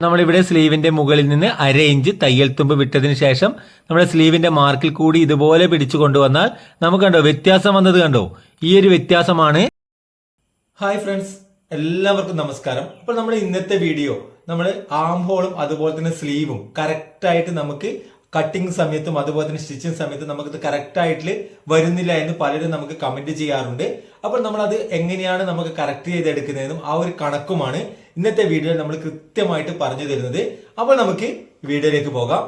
നമ്മളിവിടെ സ്ലീവിന്റെ മുകളിൽ നിന്ന് അര ഇഞ്ച് തയ്യൽ തുമ്പ് വിട്ടതിന് ശേഷം നമ്മുടെ സ്ലീവിന്റെ മാർക്കിൽ കൂടി ഇതുപോലെ പിടിച്ചു കൊണ്ടുവന്നാൽ നമുക്ക് കണ്ടോ വ്യത്യാസം വന്നത് കണ്ടോ? ഈ ഒരു വ്യത്യാസമാണ്. ഹായ് ഫ്രണ്ട്സ് എല്ലാവർക്കും നമസ്കാരം. അപ്പോൾ നമ്മൾ ഇന്നത്തെ വീഡിയോ നമ്മൾ ആം ഹോളും അതുപോലെ തന്നെ സ്ലീവും കറക്റ്റായിട്ട് നമുക്ക് കട്ടിങ് സമയത്തും അതുപോലെ തന്നെ സ്റ്റിച്ചിങ് സമയത്തും നമുക്കിത് കറക്റ്റ് ആയിട്ട് വരുന്നില്ല എന്ന് പലരും നമുക്ക് കമന്റ് ചെയ്യാറുണ്ട്. അപ്പോൾ നമ്മൾ അത് എങ്ങനെയാണ് നമുക്ക് കറക്റ്റ് ചെയ്തെടുക്കുന്നതെന്നും ആ ഒരു കണക്കുമാണ് ഇന്നത്തെ വീഡിയോയിൽ നമ്മൾ കൃത്യമായിട്ട് പറഞ്ഞു തരുന്നത്. അപ്പോൾ നമുക്ക് വീഡിയോയിലേക്ക് പോകാം.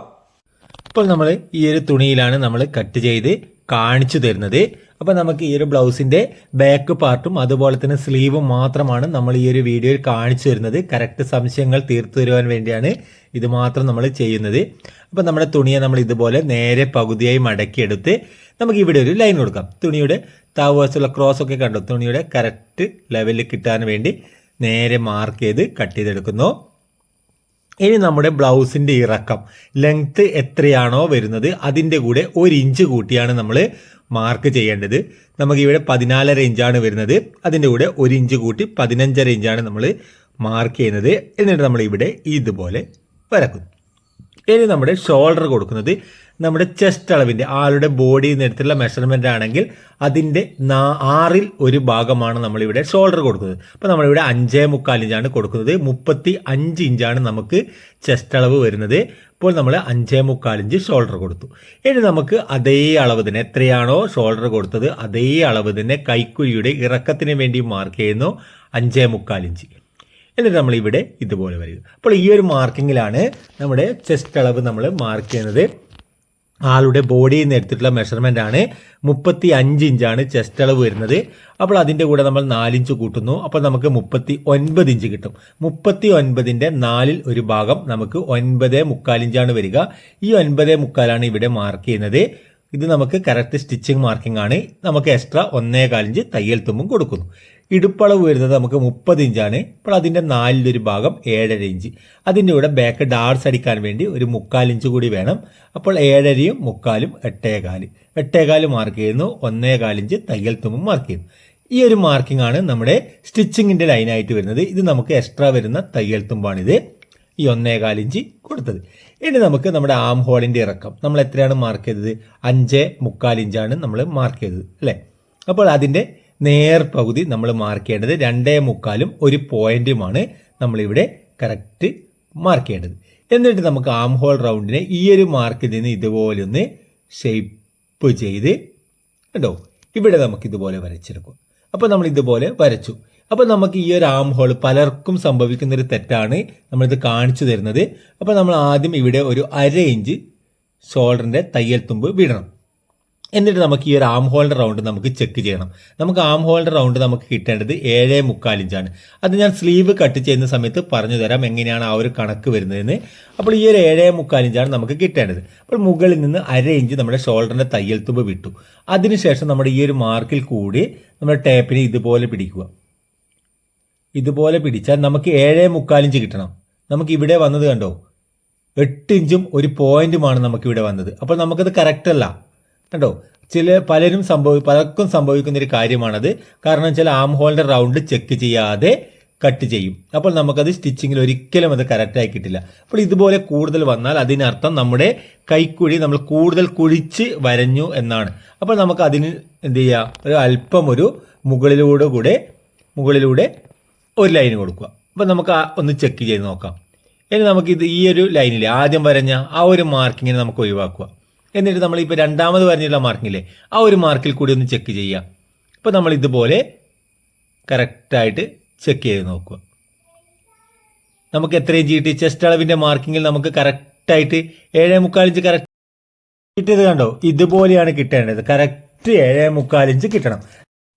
ഇപ്പോൾ നമ്മൾ ഈ ഒരു തുണിയിലാണ് നമ്മൾ കട്ട് ചെയ്ത് കാണിച്ചു തരുന്നത്. അപ്പോൾ നമുക്ക് ഈ ഒരു ബ്ലൗസിന്റെ ബാക്ക് പാർട്ടും അതുപോലെ തന്നെ സ്ലീവും മാത്രമാണ് നമ്മൾ ഈ ഒരു വീഡിയോയിൽ കാണിച്ചു തരുന്നത്. കറക്റ്റ് സംശയങ്ങൾ തീർത്തു തരുവാൻ വേണ്ടിയാണ് ഇത് മാത്രം നമ്മൾ ചെയ്യുന്നത്. അപ്പോൾ നമ്മുടെ തുണിയെ നമ്മൾ ഇതുപോലെ നേരെ പകുതിയായി മടക്കിയെടുത്ത് നമുക്ക് ഇവിടെ ഒരു ലൈൻ കൊടുക്കാം. തുണിയുടെ താവേഴ്സുള്ള ക്രോസ് ഒക്കെ കണ്ടു? തുണിയുടെ കറക്റ്റ് ലെവലിൽ കിട്ടാൻ വേണ്ടി നേരെ മാർക്ക് ചെയ്ത് കട്ട് ചെയ്തെടുക്കുന്നു. ഇനി നമ്മുടെ ബ്ലൗസിന്റെ ഇറക്കം. ലെങ്ത്ത് എത്രയാണോ വരുന്നത് അതിന്റെ കൂടെ ഒരു ഇഞ്ച് കൂട്ടിയാണ് നമ്മൾ മാർക്ക് ചെയ്യേണ്ടത്. നമുക്ക് ഇവിടെ പതിനാലര ഇഞ്ചാണ് വരുന്നത്. അതിന്റെ കൂടെ ഒരു ഇഞ്ച് കൂട്ടി പതിനഞ്ചര ഇഞ്ചാണ് നമ്മൾ മാർക്ക് ചെയ്യുന്നത്. എന്നിട്ട് നമ്മൾ ഇവിടെ ഇതുപോലെ വരക്കുന്നു. ഇനി നമ്മുടെ ഷോൾഡർ കൊടുക്കുന്നത് നമ്മുടെ ചെസ്റ്റ് അളവിന്റെ ആളുടെ ബോഡിയിൽ നിന്ന് എടുത്തുള്ള മെഷർമെന്റ് ആണെങ്കിൽ അതിന്റെ ആറിൽ ഒരു ഭാഗമാണ് നമ്മളിവിടെ ഷോൾഡർ കൊടുക്കുന്നത്. അപ്പോൾ നമ്മളിവിടെ അഞ്ചേ മുക്കാൽ ഇഞ്ചാണ് കൊടുക്കുന്നത്. മുപ്പത്തി അഞ്ച് ഇഞ്ചാണ് നമുക്ക് ചെസ്റ്റ് അളവ് വരുന്നത്. ഇപ്പോൾ നമ്മൾ അഞ്ചേ മുക്കാൽ ഇഞ്ച് ഷോൾഡർ കൊടുത്തു. ഇനി നമുക്ക് അതേ അളവ് തന്നെ എത്രയാണോ ഷോൾഡർ കൊടുത്തത് അതേ അളവ് തന്നെ കൈക്കുഴിയുടെ ഇറക്കത്തിന് വേണ്ടി മാർക്ക് ചെയ്യുന്നു. അഞ്ചേ മുക്കാൽ ഇഞ്ച്. എന്നിട്ട് നമ്മൾ ഇവിടെ ഇതുപോലെ വരിക അപ്പോൾ ഈ ഒരു മാർക്കിങ്ങിലാണ് നമ്മുടെ ചെസ്റ്റ് അളവ് നമ്മൾ മാർക്ക് ചെയ്യുന്നത്. ആളുടെ ബോഡിയിൽ നിന്ന് എടുത്തിട്ടുള്ള മെഷർമെന്റ് ആണ് മുപ്പത്തി അഞ്ച് ഇഞ്ചാണ് ചെസ്റ്റ് അളവ് വരുന്നത്. അപ്പോൾ അതിന്റെ കൂടെ നമ്മൾ നാലിഞ്ച് കൂട്ടുന്നു. അപ്പോൾ നമുക്ക് മുപ്പത്തി ഒൻപത് ഇഞ്ച് കിട്ടും. മുപ്പത്തി ഒൻപതിന്റെ നാലിൽ ഒരു ഭാഗം നമുക്ക് ഒൻപത് മുക്കാലിഞ്ചാണ് വരിക. ഈ ഒൻപത് മുക്കാലാണ് ഇവിടെ മാർക്ക് ചെയ്യുന്നത്. ഇത് നമുക്ക് കറക്റ്റ് സ്റ്റിച്ചിങ് മാർക്കിംഗ് ആണ്. നമുക്ക് എക്സ്ട്രാ ഒന്നേ കാലിഞ്ച് തയ്യൽ തുമ്പും കൊടുക്കുന്നു. ഇടുപ്പളവ് വരുന്നത് നമുക്ക് മുപ്പത് ഇഞ്ചാണ് അപ്പോൾ അതിന്റെ നാലിലൊരു ഭാഗം ഏഴര ഇഞ്ച് അതിന്റെ കൂടെ ബാക്ക് ഡാർസ് അടിക്കാൻ വേണ്ടി ഒരു മുക്കാൽ ഇഞ്ച് കൂടി വേണം. അപ്പോൾ ഏഴരയും മുക്കാലും എട്ടേകാൽ. എട്ടേകാൽ മാർക്ക് ചെയ്യുന്നു. ഒന്നേ കാലിഞ്ച് തയ്യൽ തുമ്പും മാർക്ക് ചെയ്യുന്നു. ഈ ഒരു മാർക്കിംഗ് ആണ് നമ്മുടെ സ്റ്റിച്ചിങ്ങിന്റെ ലൈനായിട്ട് വരുന്നത്. ഇത് നമുക്ക് എക്സ്ട്രാ വരുന്ന തയ്യൽ തുമ്പാണിത്. ഈ ഒന്നേകാൽ ഇഞ്ച് കൊടുത്തത്. ഇനി നമുക്ക് നമ്മുടെ ആം ഹോളിന്റെ ഇറക്കം. നമ്മൾ എത്രയാണ് മാർക്ക് ചെയ്തത്? അഞ്ച് മുക്കാൽ ഇഞ്ചാണ് നമ്മൾ മാർക്ക് ചെയ്തത് അല്ലേ? അപ്പോൾ അതിന്റെ നേർ പകുതി നമ്മൾ മാർക്ക് ചെയ്യേണ്ടത് രണ്ടേ മുക്കാലും ഒരു പോയിന്റുമാണ് നമ്മളിവിടെ കറക്റ്റ് മാർക്ക് ചെയ്യേണ്ടത്. എന്നിട്ട് നമുക്ക് ആം ഹോൾ റൗണ്ടിനെ ഈ ഒരു മാർക്കിൽ നിന്ന് ഇതുപോലെ ഒന്ന് ഷേപ്പ് ചെയ്ത് കണ്ടോ? ഇവിടെ നമുക്ക് ഇതുപോലെ വരച്ചെടുക്കും. അപ്പോൾ നമ്മൾ ഇതുപോലെ വരച്ചു. അപ്പോൾ നമുക്ക് ഈ ഒരു ആം ഹോൾ പലർക്കും സംഭവിക്കുന്ന ഒരു തെറ്റാണ് നമ്മളിത് കാണിച്ചു തരുന്നത്. അപ്പോൾ നമ്മൾ ആദ്യം ഇവിടെ ഒരു അര ഇഞ്ച് ഷോൾഡറിന്റെ തയ്യൽ തുമ്പ് വിടണം. എന്നിട്ട് നമുക്ക് ഈ ഒരു ആം ഹോളിന്റെ റൗണ്ട് നമുക്ക് ചെക്ക് ചെയ്യണം. നമുക്ക് ആം ഹോളിന്റെ റൗണ്ട് നമുക്ക് കിട്ടേണ്ടത് ഏഴേ മുക്കാൽ ഇഞ്ചാണ് അത് ഞാൻ സ്ലീവ് കട്ട് ചെയ്യുന്ന സമയത്ത് പറഞ്ഞു തരാം എങ്ങനെയാണ് ആ ഒരു കണക്ക് വരുന്നതെന്ന്. അപ്പോൾ ഈ ഒരു ഏഴേ മുക്കാൽ ഇഞ്ചാണ് നമുക്ക് കിട്ടേണ്ടത്. അപ്പോൾ മുകളിൽ നിന്ന് അര ഇഞ്ച് നമ്മുടെ ഷോൾഡറിന്റെ തയ്യൽ തുമ്പ് വിട്ടു. അതിനുശേഷം നമ്മുടെ ഈ ഒരു മാർക്കിൽ കൂടി നമ്മുടെ ടേപ്പിനെ ഇതുപോലെ പിടിക്കുക. ഇതുപോലെ പിടിച്ചാൽ നമുക്ക് ഏഴേ മുക്കാലിഞ്ച് കിട്ടണം. നമുക്ക് ഇവിടെ വന്നത് കണ്ടോ? എട്ട് ഇഞ്ചും ഒരു പോയിന്റുമാണ് നമുക്ക് ഇവിടെ വന്നത്. അപ്പോൾ നമുക്കത് കറക്റ്റ് അല്ല. കണ്ടോ? ചില പലരും സംഭവി പലർക്കും സംഭവിക്കുന്ന ഒരു കാര്യമാണത്. കാരണം ചില ആം ഹോളിന്റെ റൗണ്ട് ചെക്ക് ചെയ്യാതെ കട്ട് ചെയ്യും. അപ്പോൾ നമുക്കത് സ്റ്റിച്ചിങ്ങിൽ ഒരിക്കലും അത് കറക്റ്റായി കിട്ടില്ല. അപ്പോൾ ഇതുപോലെ കൂടുതൽ വന്നാൽ അതിനർത്ഥം നമ്മുടെ കൈക്കുഴി നമ്മൾ കൂടുതൽ കുഴിച്ച് വരഞ്ഞു എന്നാണ്. അപ്പോൾ നമുക്ക് അതിന് എന്ത് ചെയ്യുക ഒരു അല്പം ഒരു മുകളിലൂടെ കൂടെ മുകളിലൂടെ ഒരു ലൈൻ കൊടുക്കുക. അപ്പം നമുക്ക് ഒന്ന് ചെക്ക് ചെയ്ത് നോക്കാം. ഇനി നമുക്ക് ഇത് ഈ ഒരു ലൈനിൽ ആദ്യം വരഞ്ഞ ആ ഒരു മാർക്കിങ്ങിനെ നമുക്ക് ഒഴിവാക്കുക. എന്നിട്ട് നമ്മൾ ഇപ്പോൾ രണ്ടാമത് വരഞ്ഞിട്ടുള്ള മാർക്കിങ്ങില്ലേ ആ ഒരു മാർക്കിൽ കൂടി ഒന്ന് ചെക്ക് ചെയ്യുക. അപ്പോൾ നമ്മൾ ഇതുപോലെ കറക്റ്റായിട്ട് ചെക്ക് ചെയ്ത് നോക്കുക. നമുക്ക് എത്രയും ചീട്ടി ചെസ്റ്റ് അളവിന്റെ മാർക്കിങ്ങിൽ നമുക്ക് കറക്റ്റായിട്ട് ഏഴേ മുക്കാലിഞ്ച് കറക്റ്റ് കിട്ടിയത് കണ്ടോ? ഇതുപോലെയാണ് കിട്ടേണ്ടത്. കറക്റ്റ് ഏഴേ മുക്കാലിഞ്ച് കിട്ടണം.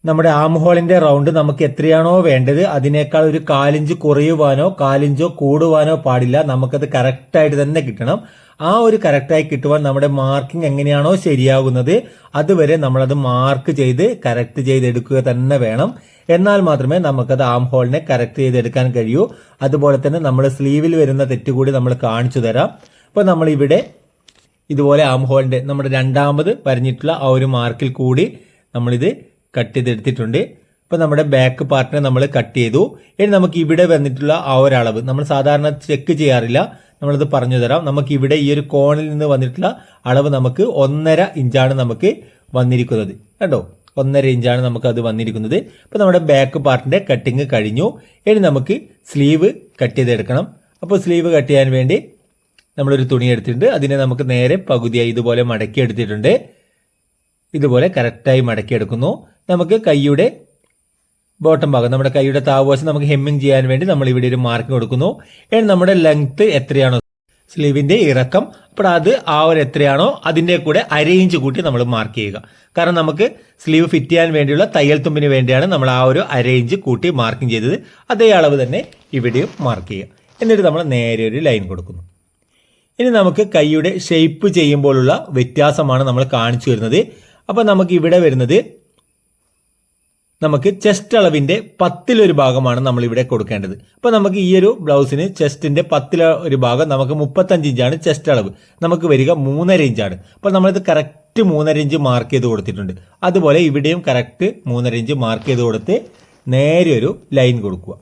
നമ്മുടെ ആം ഹോളിന്റെ റൗണ്ട് നമുക്ക് എത്രയാണോ വേണ്ടത് അതിനേക്കാൾ ഒരു കാലിഞ്ച് കുറയുവാനോ കാലിഞ്ചോ കൂടുവാനോ പാടില്ല. നമുക്കത് കറക്റ്റായിട്ട് തന്നെ കിട്ടണം. ആ ഒരു കറക്റ്റായി കിട്ടുവാൻ നമ്മുടെ മാർക്കിംഗ് എങ്ങനെയാണോ ശരിയാകുന്നത് അതുവരെ നമ്മളത് മാർക്ക് ചെയ്ത് കറക്റ്റ് ചെയ്തെടുക്കുക തന്നെ വേണം. എന്നാൽ മാത്രമേ നമുക്കത് ആം ഹോളിനെ കറക്റ്റ് ചെയ്തെടുക്കാൻ കഴിയൂ. അതുപോലെ തന്നെ നമ്മൾ സ്ലീവിൽ വരുന്ന തെറ്റ് കൂടി നമ്മൾ കാണിച്ചു തരാം. അപ്പോൾ നമ്മൾ ഇവിടെ ഇതുപോലെ ആം ഹോളിന്റെ നമ്മുടെ രണ്ടാമത് വരഞ്ഞിട്ടുള്ള ആ ഒരു മാർക്കിൽ കൂടി നമ്മളിത് കട്ട് ചെയ്തെടുത്തിട്ടുണ്ട് ഇപ്പം നമ്മുടെ ബാക്ക് പാർട്ടിനെ നമ്മൾ കട്ട് ചെയ്തു. ഇനി നമുക്ക് ഇവിടെ വന്നിട്ടുള്ള ആ ഒരളവ് നമ്മൾ സാധാരണ ചെക്ക് ചെയ്യാറില്ല. നമ്മളത് പറഞ്ഞു തരാം. നമുക്ക് ഇവിടെ ഈ ഒരു കോണിൽ നിന്ന് വന്നിട്ടുള്ള അളവ് നമുക്ക് ഒന്നര ഇഞ്ചാണ് നമുക്ക് വന്നിരിക്കുന്നത്. കണ്ടോ? ഒന്നര ഇഞ്ചാണ് നമുക്ക് അത് വന്നിരിക്കുന്നത്. അപ്പോൾ നമ്മുടെ ബാക്ക് പാർട്ടിന്റെ കട്ടിങ് കഴിഞ്ഞു. ഇനി നമുക്ക് സ്ലീവ് കട്ട് ചെയ്തെടുക്കണം. അപ്പോൾ സ്ലീവ് കട്ട് ചെയ്യാൻ വേണ്ടി നമ്മളൊരു തുണി എടുത്തിട്ടുണ്ട്. അതിനെ നമുക്ക് നേരെ പകുതിയായി ഇതുപോലെ മടക്കി എടുത്തിട്ടുണ്ട്. ഇതുപോലെ കറക്റ്റായി മടക്കിയെടുക്കുന്നു നമുക്ക് കൈയുടെ ബോട്ടം ഭാഗം നമ്മുടെ കൈയുടെ താവശം നമുക്ക് ഹെമ്മിങ് ചെയ്യാൻ വേണ്ടി നമ്മൾ ഇവിടെ ഒരു മാർക്ക് കൊടുക്കുന്നു. ഇനി നമ്മുടെ ലെങ്ത് എത്രയാണോ? സ്ലീവിന്റെ ഇറക്കം. അപ്പോൾ അത് ആ ഒരു എത്രയാണോ? അതിന്റെ കൂടെ അരയിഞ്ച് കൂട്ടി നമ്മൾ മാർക്ക് ചെയ്യുക. കാരണം നമുക്ക് സ്ലീവ് ഫിറ്റ് ചെയ്യാൻ വേണ്ടിയുള്ള തയ്യൽ തുമ്പിന് വേണ്ടിയാണ് നമ്മൾ ആ ഒരു അരയിഞ്ച് കൂട്ടി മാർക്കിംഗ് ചെയ്തത്. അതേ അളവ് തന്നെ ഇവിടെയും മാർക്ക് ചെയ്യുക. എന്നിട്ട് നമ്മൾ നേരെ ഒരു ലൈൻ കൊടുക്കുന്നു. ഇനി നമുക്ക് കൈയുടെ ഷേപ്പ് ചെയ്യുമ്പോഴുള്ള വ്യത്യാസമാണ് നമ്മൾ കാണിച്ചു വരുന്നത് അപ്പോൾ നമുക്ക് ഇവിടെ വരുന്നത് നമുക്ക് ചെസ്റ്റ് അളവിന്റെ പത്തിലൊരു ഭാഗമാണ് നമ്മൾ ഇവിടെ കൊടുക്കേണ്ടത്. അപ്പോൾ നമുക്ക് ഈ ഒരു ബ്ലൗസിന് ചെസ്റ്റിന്റെ പത്തില ഒരു ഭാഗം നമുക്ക് മുപ്പത്തഞ്ച് ഇഞ്ചാണ് ചെസ്റ്റ് അളവ്. നമുക്ക് വരിക മൂന്നര ഇഞ്ചാണ്. അപ്പോൾ നമ്മളിത് കറക്റ്റ് മൂന്നര ഇഞ്ച് മാർക്ക് ചെയ്ത് കൊടുത്തിട്ടുണ്ട്. അതുപോലെ ഇവിടെയും കറക്റ്റ് മൂന്നര ഇഞ്ച് മാർക്ക് ചെയ്ത് കൊടുത്ത് നേരെ ഒരു ലൈൻ കൊടുക്കുക.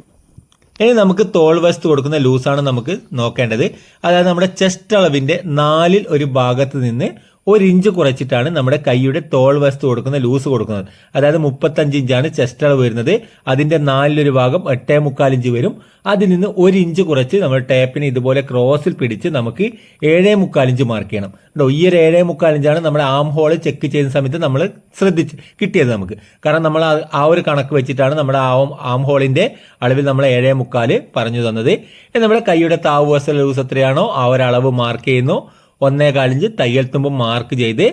ഇനി നമുക്ക് തോൾ വശത്ത് കൊടുക്കുന്ന ലൂസാണ് നമുക്ക് നോക്കേണ്ടത്. അതായത് നമ്മുടെ ചെസ്റ്റ് അളവിന്റെ നാലിൽ ഒരു ഭാഗത്ത് നിന്ന് ഒരു ഇഞ്ച് കുറച്ചിട്ടാണ് നമ്മുടെ കൈയുടെ തോൾ വശത്ത് കൊടുക്കുന്ന ലൂസ് കൊടുക്കുന്നത്. അതായത് മുപ്പത്തഞ്ച് ഇഞ്ചാണ് ചെസ്റ്റ് അളവ് വരുന്നത്. അതിന്റെ നാലിലൊരു ഭാഗം എട്ടേ മുക്കാൽ ഇഞ്ച് വരും. അതിൽ നിന്ന് ഒരു ഇഞ്ച് കുറച്ച് നമ്മൾ ടേപ്പിനെ ഇതുപോലെ ക്രോസിൽ പിടിച്ച് നമുക്ക് ഏഴേ മുക്കാൽ ഇഞ്ച് മാർക്ക് ചെയ്യണം. കേട്ടോ ഈ ഒരു ഏഴേ മുക്കാൽ ഇഞ്ചാണ് നമ്മുടെ ആം ഹോൾ ചെക്ക് ചെയ്യുന്ന സമയത്ത് നമ്മൾ ശ്രദ്ധിച്ച് കിട്ടിയത് നമുക്ക്. കാരണം നമ്മൾ ആ- ഒരു കണക്ക് വെച്ചിട്ടാണ് നമ്മുടെ ആം ആം ഹോളിന്റെ അളവിൽ നമ്മൾ ഏഴേ മുക്കാൽ പറഞ്ഞു തന്നത്. നമ്മുടെ കൈയുടെ താവ് വസ്ത്ര ലൂസ് എത്രയാണോ ആ ഒരു അളവ് മാർക്ക് ചെയ്യുന്നു. ഒന്നേ കാലിഞ്ച് തയ്യൽ തുമ്പ് മാർക്ക് ചെയ്ത്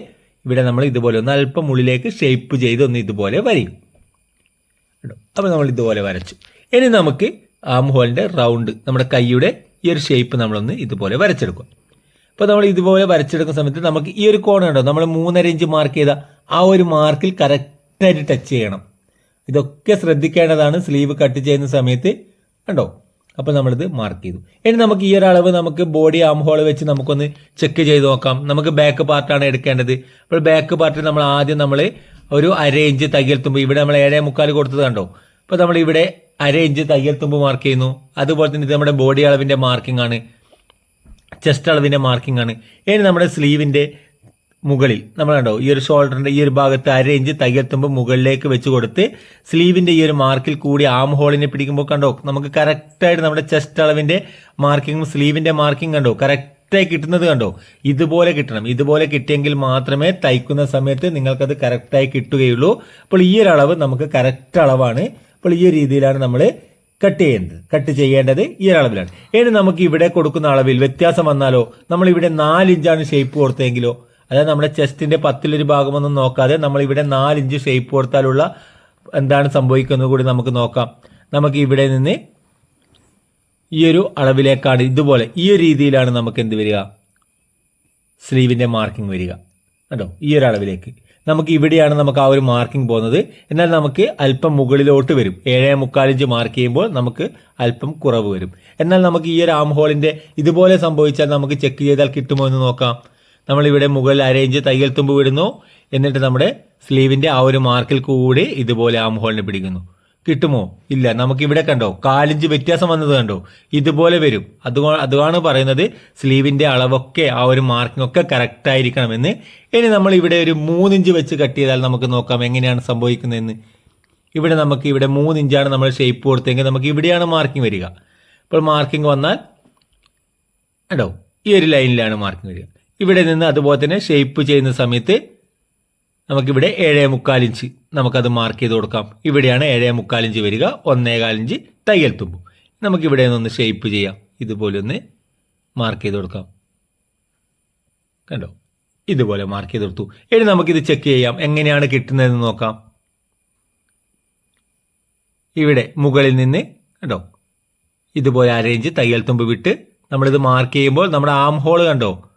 ഇവിടെ നമ്മൾ ഇതുപോലെ ഒന്ന് അല്പം ഉള്ളിലേക്ക് ഷേപ്പ് ചെയ്ത് ഒന്ന് ഇതുപോലെ വരയും. അപ്പോൾ നമ്മൾ ഇതുപോലെ വരച്ചു. ഇനി നമുക്ക് ആം ഹോളിന്റെ റൗണ്ട് നമ്മുടെ കൈയുടെ ഈ ഒരു ഷേപ്പ് നമ്മളൊന്ന് ഇതുപോലെ വരച്ചെടുക്കും. അപ്പോൾ നമ്മൾ ഇതുപോലെ വരച്ചെടുക്കുന്ന സമയത്ത് നമുക്ക് ഈ ഒരു കോൺ ഉണ്ടോ? നമ്മൾ മൂന്നര ഇഞ്ച് മാർക്ക് ചെയ്ത ആ ഒരു മാർക്കിൽ കറക്റ്റായിട്ട് ടച്ച് ചെയ്യണം. ഇതൊക്കെ ശ്രദ്ധിക്കേണ്ടതാണ്. സ്ലീവ് കട്ട് ചെയ്യുന്ന സമയത്ത് കണ്ടോ? അപ്പോൾ നമ്മളിത് മാർക്ക് ചെയ്തു. ഇനി നമുക്ക് ഈ ഒരു അളവ് നമുക്ക് ബോഡി ആം ഹോൾ വെച്ച് നമുക്കൊന്ന് ചെക്ക് ചെയ്ത് നോക്കാം. നമുക്ക് ബാക്ക് പാർട്ടാണ് എടുക്കേണ്ടത്. അപ്പോൾ ബാക്ക് പാർട്ടിൽ നമ്മൾ ആദ്യം നമ്മൾ ഒരു അര ഇഞ്ച് തയ്യൽ തുമ്പ്. ഇവിടെ നമ്മൾ ഏഴേ മുക്കാൽ കൊടുത്തത് കണ്ടോ? അപ്പോൾ നമ്മൾ ഇവിടെ അര ഇഞ്ച് തയ്യൽ തുമ്പ് മാർക്ക് ചെയ്യുന്നു. അതുപോലെ തന്നെ ഇത് നമ്മുടെ ബോഡി അളവിന്റെ മാർക്കിംഗ് ആണ്. ചെസ്റ്റ് അളവിന്റെ മാർക്കിംഗ് ആണ്. ഇനി നമ്മുടെ സ്ലീവിന്റെ മുകളിൽ. നമ്മൾ കണ്ടോ ഈ ഒരു ഷോൾഡറിന്റെ ഈ ഒരു ഭാഗത്ത് അര ഇഞ്ച് തയ്യൽത്തുമ്പ് മുകളിലേക്ക് വെച്ച് കൊടുത്ത് സ്ലീവിന്റെ ഈ ഒരു മാർക്കിൽ കൂടി ആം ഹോളിനെ പിടിക്കുമ്പോൾ കണ്ടോ നമുക്ക് കറക്റ്റായിട്ട് നമ്മുടെ ചെസ്റ്റ് അളവിന്റെ മാർക്കിങ്ങും സ്ലീവിന്റെ മാർക്കിംഗ് കണ്ടോ കറക്റ്റായി കിട്ടുന്നത് കണ്ടോ ഇതുപോലെ കിട്ടണം. ഇതുപോലെ കിട്ടിയെങ്കിൽ മാത്രമേ തയ്ക്കുന്ന സമയത്ത് നിങ്ങൾക്കത് കറക്റ്റായി കിട്ടുകയുള്ളൂ. അപ്പോൾ ഈ ഒരു അളവ് നമുക്ക് കറക്റ്റ് അളവാണ്. അപ്പോൾ ഈ രീതിയിലാണ് നമ്മൾ കട്ട് ചെയ്യുന്നത്. കട്ട് ചെയ്യേണ്ടത് ഈ അളവിലാണ്. ഇനി നമുക്ക് ഇവിടെ കൊടുക്കുന്ന അളവിൽ വ്യത്യാസം വന്നാലോ നമ്മൾ ഇവിടെ നാലിഞ്ചാണ് ഷേപ്പ് കൊടുത്തെങ്കിലോ അതായത് നമ്മുടെ ചെസ്റ്റിന്റെ പത്തിലൊരു ഭാഗമൊന്നും നോക്കാതെ നമ്മൾ ഇവിടെ നാല് ഇഞ്ച് ഷേപ്പ് കൊടുത്താലുള്ള എന്താണ് സംഭവിക്കുന്നത് കൂടി നമുക്ക് നോക്കാം. നമുക്ക് ഇവിടെ നിന്ന് ഈ ഒരു അളവിലേക്കാണ് ഇതുപോലെ ഈ ഒരു രീതിയിലാണ് നമുക്ക് എന്ത് വരിക? സ്ലീവിന്റെ മാർക്കിംഗ് വരിക. കേട്ടോ ഈ ഒരു അളവിലേക്ക്. നമുക്ക് ഇവിടെയാണ് നമുക്ക് ആ ഒരു മാർക്കിംഗ് പോകുന്നത്. എന്നാൽ നമുക്ക് അല്പം മുകളിലോട്ട് വരും. ഏഴേ മുക്കാലിഞ്ച് മാർക്ക് ചെയ്യുമ്പോൾ നമുക്ക് അല്പം കുറവ് വരും. എന്നാൽ നമുക്ക് ഈ ഒരു ആം ഹോളിന്റെ ഇതുപോലെ സംഭവിച്ചാൽ നമുക്ക് ചെക്ക് ചെയ്താൽ കിട്ടുമോ എന്ന് നോക്കാം. നമ്മളിവിടെ മുകളിൽ അരയിഞ്ച് തയ്യൽ തുമ്പ് വിടുന്നു. എന്നിട്ട് നമ്മുടെ സ്ലീവിന്റെ ആ ഒരു മാർക്കിൽ കൂടി ഇതുപോലെ ആ ഹോളിനെ പിടിക്കുന്നു. കിട്ടുമോ? ഇല്ല. നമുക്ക് ഇവിടെ കണ്ടോ? കാലിഞ്ച് വ്യത്യാസം വന്നത് കണ്ടോ? ഇതുപോലെ വരും. അതുകൊ അതുമാണ് പറയുന്നത് സ്ലീവിന്റെ അളവൊക്കെ ആ ഒരു മാർക്കിംഗ് ഒക്കെ കറക്റ്റ് ആയിരിക്കണമെന്ന്. ഇനി നമ്മൾ ഇവിടെ ഒരു മൂന്നിഞ്ച് വെച്ച് കട്ട് ചെയ്താൽ നമുക്ക് നോക്കാം എങ്ങനെയാണ് സംഭവിക്കുന്നതെന്ന്. ഇവിടെ നമുക്ക് ഇവിടെ മൂന്നിഞ്ചാണ് നമ്മൾ ഷേപ്പ് കൊടുത്തെങ്കിൽ നമുക്ക് ഇവിടെയാണ് മാർക്കിംഗ് വരിക. അപ്പോൾ മാർക്കിംഗ് വന്നാൽ കണ്ടോ? ഈ ഒരു ലൈനിലാണ് മാർക്കിംഗ് വരിക. ഇവിടെ നിന്ന് അതുപോലെ തന്നെ ഷേപ്പ് ചെയ്യുന്ന സമയത്ത് നമുക്കിവിടെ ഏഴേ മുക്കാലിഞ്ച് നമുക്കത് മാർക്ക് ചെയ്ത് കൊടുക്കാം. ഇവിടെയാണ് ഏഴേ മുക്കാലിഞ്ച് വരിക ഒന്നേകാലിഞ്ച് തയ്യൽ തുമ്പും. നമുക്കിവിടെ നിന്നൊന്ന് ഷേപ്പ് ചെയ്യാം. ഇതുപോലെ ഒന്ന് മാർക്ക് ചെയ്ത് കൊടുക്കാം. കണ്ടോ? ഇതുപോലെ മാർക്ക് ചെയ്ത് കൊടുത്തു. ഇനി നമുക്കിത് ചെക്ക് ചെയ്യാം. എങ്ങനെയാണ് കിട്ടുന്നതെന്ന് നോക്കാം. ഇവിടെ മുകളിൽ നിന്ന് കണ്ടോ? ഇതുപോലെ അരയിഞ്ച് തയ്യൽ തുമ്പ് വിട്ട് നമ്മളിത് മാർക്ക് ചെയ്യുമ്പോൾ നമ്മുടെ ആം ഹോൾ കണ്ടോ?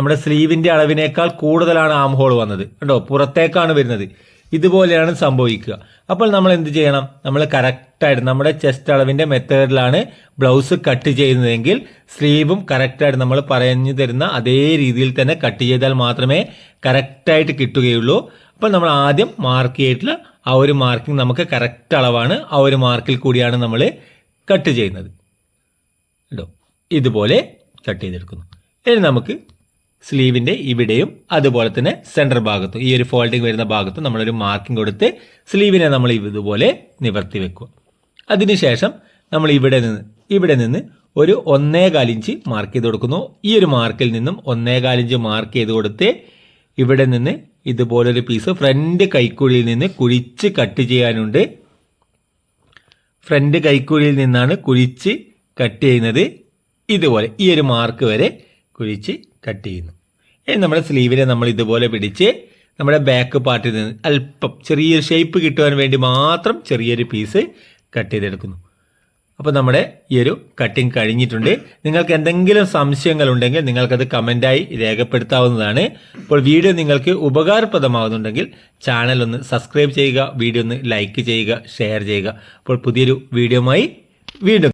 നമ്മുടെ സ്ലീവിന്റെ അളവിനേക്കാൾ കൂടുതലാണ് ആം ഹോൾ വന്നത്. കണ്ടോ? പുറത്തേക്കാണ് വരുന്നത്. ഇതുപോലെയാണ് സംഭവിക്കുക. അപ്പോൾ നമ്മൾ എന്ത് ചെയ്യണം? നമ്മൾ കറക്റ്റായിട്ട് നമ്മുടെ ചെസ്റ്റ് അളവിന്റെ മെത്തേഡിലാണ് ബ്ലൗസ് കട്ട് ചെയ്യുന്നതെങ്കിൽ സ്ലീവും കറക്റ്റായിട്ട് നമ്മൾ പറഞ്ഞു തരുന്ന അതേ രീതിയിൽ തന്നെ കട്ട് ചെയ്താൽ മാത്രമേ കറക്റ്റായിട്ട് കിട്ടുകയുള്ളൂ. അപ്പോൾ നമ്മൾ ആദ്യം മാർക്ക് ചെയ്തിട്ടുള്ള ആ ഒരു മാർക്കിംഗ് നമുക്ക് കറക്റ്റ് അളവാണ്. ആ ഒരു മാർക്കിൽ കൂടിയാണ് നമ്മൾ കട്ട് ചെയ്യുന്നത്. കേട്ടോ ഇതുപോലെ കട്ട് ചെയ്തെടുക്കുന്നു. ഇനി നമുക്ക് സ്ലീവിന്റെ ഇവിടെയും അതുപോലെ തന്നെ സെന്റർ ഭാഗത്തും. ഈ ഒരു ഫോൾഡിങ് വരുന്ന ഭാഗത്തും നമ്മളൊരു മാർക്കിംഗ് കൊടുത്ത് സ്ലീവിനെ നമ്മൾ ഇതുപോലെ നിവർത്തി വെക്കുക. അതിനുശേഷം നമ്മൾ ഇവിടെ നിന്ന് ഇവിടെ നിന്ന് ഒരു ഒന്നേകാൽ ഇഞ്ച് മാർക്ക് ചെയ്ത് കൊടുക്കുന്നു. ഈ ഒരു മാർക്കിൽ നിന്നും ഒന്നേകാൽ ഇഞ്ച് മാർക്ക് ചെയ്ത് കൊടുത്ത് ഇവിടെ നിന്ന് ഇതുപോലൊരു പീസ് ഫ്രണ്ട് കൈക്കുഴിയിൽ നിന്ന് കുഴിച്ച് കട്ട് ചെയ്യാനുണ്ട്. ഫ്രണ്ട് കൈക്കുഴിയിൽ നിന്നാണ് കുഴിച്ച് കട്ട് ചെയ്യുന്നത്. ഇതുപോലെ ഈ ഒരു മാർക്ക് വരെ കുഴിച്ച് കട്ട് ചെയ്യുന്നു. നമ്മുടെ സ്ലീവിനെ നമ്മൾ ഇതുപോലെ പിടിച്ച് നമ്മുടെ ബാക്ക് പാർട്ടിൽ നിന്ന് അല്പം ചെറിയൊരു ഷേപ്പ് കിട്ടുവാൻ വേണ്ടി മാത്രം ചെറിയൊരു പീസ് കട്ട് ചെയ്തെടുക്കുന്നു. അപ്പോൾ നമ്മുടെ ഈ ഒരു കട്ടിങ് കഴിഞ്ഞിട്ടുണ്ട്. നിങ്ങൾക്ക് എന്തെങ്കിലും സംശയങ്ങളുണ്ടെങ്കിൽ നിങ്ങൾക്കത് കമന്റായി രേഖപ്പെടുത്താവുന്നതാണ്. അപ്പോൾ വീഡിയോ നിങ്ങൾക്ക് ഉപകാരപ്രദമാകുന്നുണ്ടെങ്കിൽ ചാനൽ ഒന്ന് സബ്സ്ക്രൈബ് ചെയ്യുക വീഡിയോ ഒന്ന് ലൈക്ക് ചെയ്യുക ഷെയർ ചെയ്യുക. അപ്പോൾ പുതിയൊരു വീഡിയോമായി വീണ്ടും